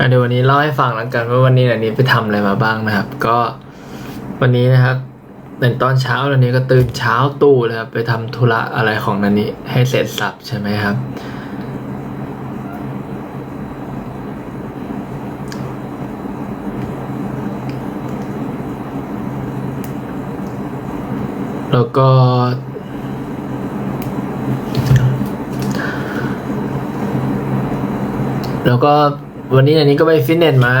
อะเดี๋ยววันนี้เล่าให้ฟังแล้วกันว่าวันนี้นันนี้ไปทำอะไรมาบ้างนะครับ ก็วันนี้นะครับตื่นตอนเช้านันนี้ก็ตื่นเช้าตู่เลยครับไปทำธุระอะไรของนันนี้ให้เสร็จสับใช่ไหมครับ แล้วก็แล้วก็ วันนี้อันนี้ก็ไปฟิตเนสมา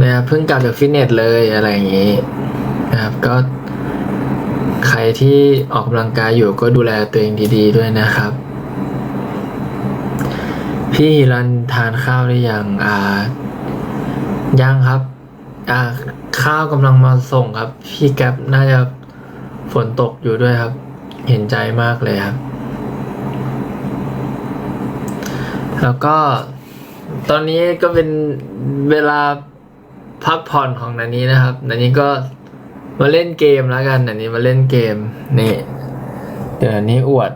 นะครับเพิ่งกลับจากฟิตเนสเลยอะไรอย่างนี้นะครับก็ใครที่ออกกำลังกายอยู่ก็ดูแลตัวเองดี ๆ ด้วยนะครับ พี่ฮิรันทานข้าวหรือยังอ่ายังครับอ่าข้าวกำลังมาส่งครับ พี่แก๊ปน่าจะฝนตกอยู่ด้วยครับ เห็นใจมากเลยครับ แล้วก็ ตอนนี้ก็เป็นเวลาพักผ่อนของนันนี้นะครับนันนี้ก็มาเล่นเกมแล้วกันนันนี้มาเล่นเกมนี่เดี๋ยวนันนี้อวด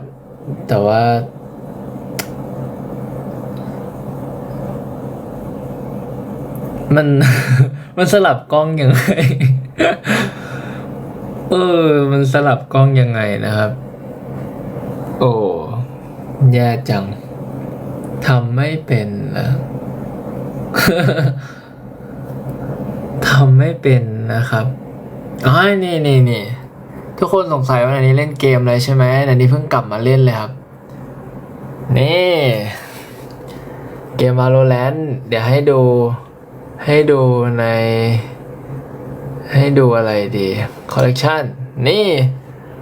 แต่ว่า มัน มันสลับกล้องยังไง เออ มันสลับกล้องยังไงนะครับ โอ้แย่จังทำไม่เป็นนะ ทำไม่เป็นนะครับอ๋อนี่นี่นี่ทุกคนสงสัยว่าอันนี้เล่นเกมอะไรใช่ไหมอันนี้เพิ่งกลับมาเล่นเลยครับ นี่ เกม Valorant เดี๋ยวให้ดู ให้ดูใน ให้ดูอะไรดีคอลเลกชันนี่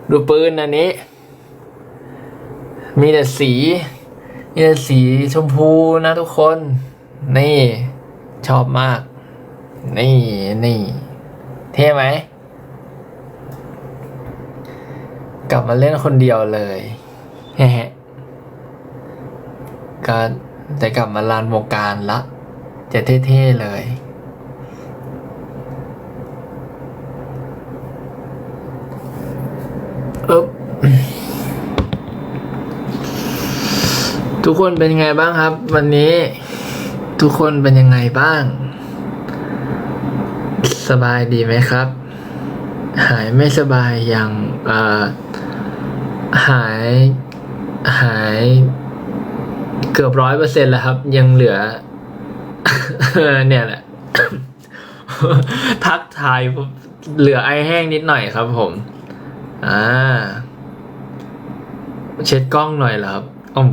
ดูปืนอันนี้ มีแต่สีมีแต่สีชมพูนะทุกคน นี่ชอบมาก นี่นี่เท่ไหม กลับมาเล่นคนเดียวเลยแฮะก็จะกลับมาลานวงการละ จะเท่ๆเลย อึ๊บทุกคนเป็นไงบ้างครับ วันนี้ ทุกคนเป็นยังไงบ้าง สบายดีไหมครับ หายไม่สบายอยังเอ่อหายหายเกือบร้อยเปอร์เซ็นต์แล้วครับ ยังเหลือ เนี่ยแหละ ทักทายเหลือไอแห้งนิดหน่อยครับผม อ่า เช็ดกล้องหน่อยเหรอครับอ๋อ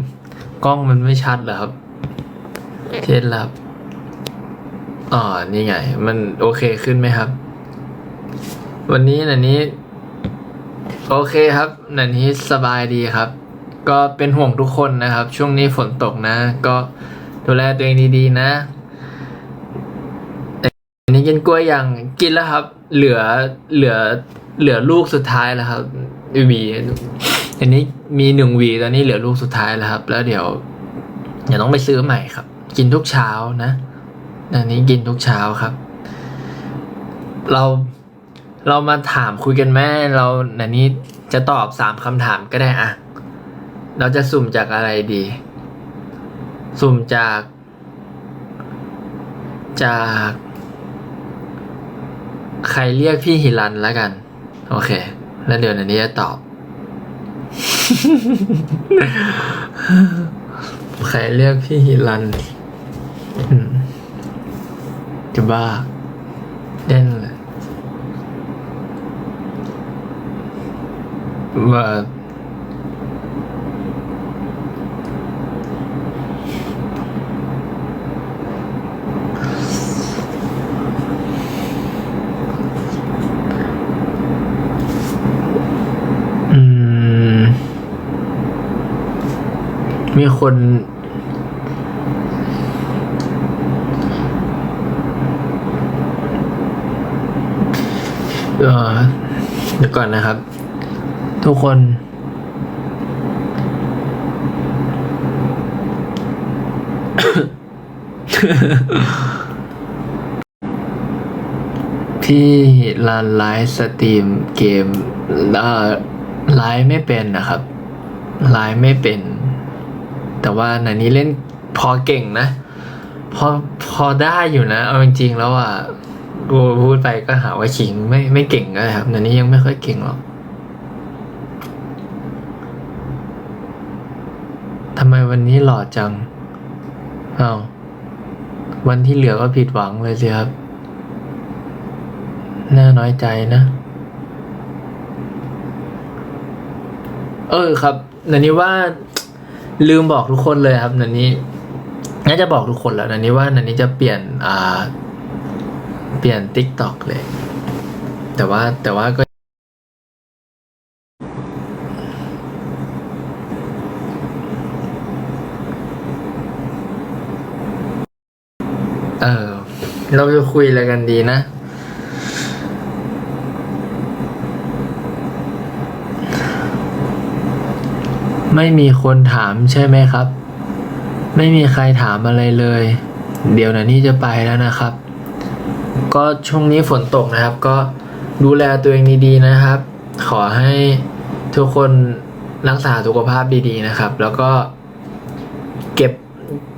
กล้องมันไม่ชัดเหรอครับ เช็ดลับอ๋อนี่ไง มันโอเคขึ้นไหมครับ วันนี้นันนี้ โอเคครับนันนี้สบายดีครับ ก็เป็นห่วงทุกคนนะครับ ช่วงนี้ฝนตกนะ ก็ดูแลตัวเองดีๆนะอันนี้กินกล้วยยังกินแล้วครับ เหลือเหลือเหลือลูกสุดท้ายแล้วครับหวีอันนี้มีหนึ่งวีตอนนี้เหลือลูกสุดท้ายแล้วครับ แล้วเดี๋ยวเดี๋ยวต้องไปซื้อใหม่ครับ กินทุกเช้านะอันนี้กินทุกเช้าครับ เราเรามาถามคุยกันแม่เราอันนี้จะตอบสามคำถามก็ได้อะเราจะสุ่มจากอะไรดี สุ่มจาก จาก ใครเรียกพี่ฮิรันแล้วกัน โอเค แล้วเดี๋ยวอันนี้จะตอบ ใครเรียกพี่ฮิรัน จะบ้าเล่นเลยว่ามีคน เออเดี๋ยวก่อนนะครับ ทุกคนพี่รันไลฟ์สตรีมเกมเอ่อไลฟ์ไม่เป็นนะครับไลฟ์ไม่เป็น แต่ว่านันนี้เล่นพอเก่งนะ พอพอได้อยู่นะ เอาจริงๆแล้วอะ กูพูดไปก็หาว่าขิงไม่ไม่เก่งก็ได้ครับเดี๋ยวนี้ยังไม่ค่อยเก่งหรอกทำไมวันนี้หล่อจังเอา้าวันที่เหลือก็ผิดหวังเลยสิครับ น่าน้อยใจนะ เออครับนันนี้ว่าลืมบอกทุกคนเลยครับนันนี้น่าจะบอกทุกคนแล้วนันนี้ว่านันนี้จะเปลี่ยนอ่า เปลี่ยนติ๊กต็อกเลย แต่ว่าแต่ว่าก็ เออ เราจะคุยอะไรกันดีนะ ไม่มีคนถามใช่ไหมครับ ไม่มีใครถามอะไรเลย เดี๋ยวนะนี่จะไปแล้วนะครับ ก็ช่วงนี้ฝนตกนะครับ ก็ดูแลตัวเองดีๆนะครับ ขอให้ทุกคนรักษาสุขภาพดีๆนะครับ แล้วก็เก็บ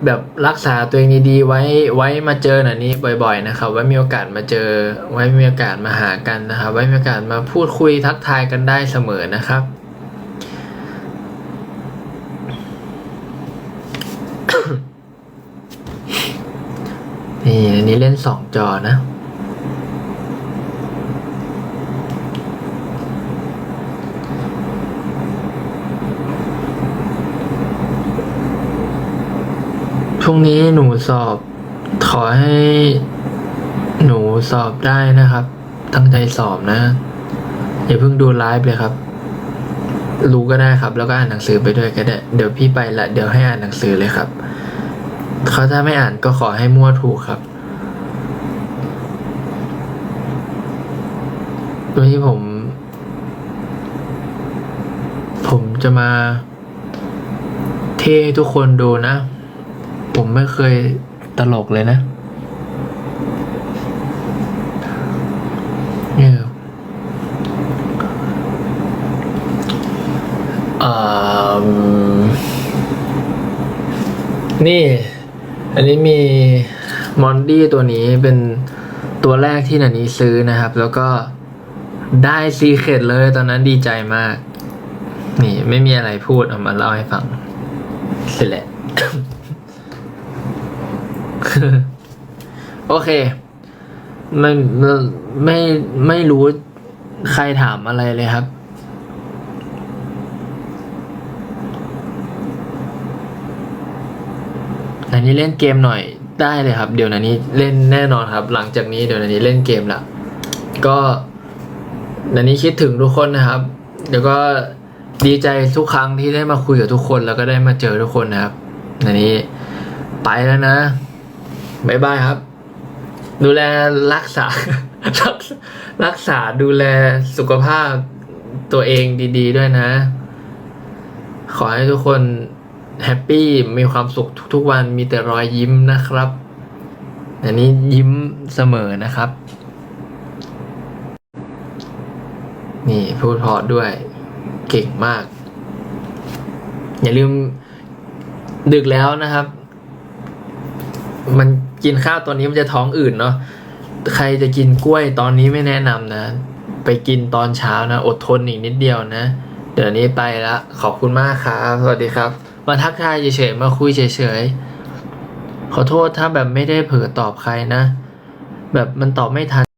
แบบรักษาตัวเองดีๆไว้ไว้มาเจอหน่อยนี้บ่อย ๆ นะครับ ไว้มีโอกาสมาเจอ ไว้มีโอกาสมาหากันนะครับ ไว้มีโอกาสมาพูดคุยทักทายกันได้เสมอนะครับ นี่อันนี้เล่นสองจอนะช่วงนี้หนูสอบ ขอให้หนูสอบได้นะครับ ตั้งใจสอบนะ อย่าเพิ่งดูไลฟ์เลยครับ รู้ก็ได้ครับ แล้วก็อ่านหนังสือไปด้วยก็ได้ เดี๋ยวพี่ไปละ เดี๋ยวให้อ่านหนังสือเลยครับ เขาถ้าไม่อ่านก็ขอให้มั่วถูกครับโดยที่ผม ผมจะมา เทให้ทุกคนดูนะ ผมไม่เคยตลกเลยนะเนี่ยอ่านี่ อันนี้มีมอนดี้ตัวนี้เป็นตัวแรกที่นันนี้ซื้อนะครับ แล้วก็ได้ซีเคร็ดเลยตอนนั้นดีใจมาก นี่ไม่มีอะไรพูดเอามาเล่าให้ฟังเสร็จแหละโอเคไม่ไม่ไม่ไม่รู้ใครถามอะไรเลยครับ นันนี้เล่นเกมหน่อยได้เลยครับ เดี๋ยวนันนี้เล่นแน่นอนครับ หลังจากนี้เดี๋ยวนันนี้เล่นเกมละก็นันนี้คิดถึงทุกคนนะครับ เดี๋ยวก็ดีใจทุกครั้งที่ได้มาคุยกับทุกคนแล้วก็ได้มาเจอทุกคนนะครับนันนี้ไปแล้วนะบายบายครับ ดูแลรักษา รักษารักษาดูแลสุขภาพตัวเองดี ๆ ด้วยนะ ขอให้ทุกคน แฮปปี้มีความสุขทุกๆวันมีแต่รอยยิ้มนะครับ อันนี้ยิ้มเสมอนะครับ นี่พูดพอด้วย เก่งมาก อย่าลืมดึกแล้วนะครับ มันกินข้าวตอนนี้มันจะท้องอืดเนาะใครจะกินกล้วยตอนนี้ไม่แนะนำนะ ไปกินตอนเช้านะ อดทนอีกนิดเดียวนะ เดี๋ยวนี้ไปละขอบคุณมากครับ สวัสดีครับ มาทักทายเฉยๆมาคุยเฉยๆขอโทษถ้าแบบไม่ได้เผลอตอบใครนะ แบบมันตอบไม่ทัน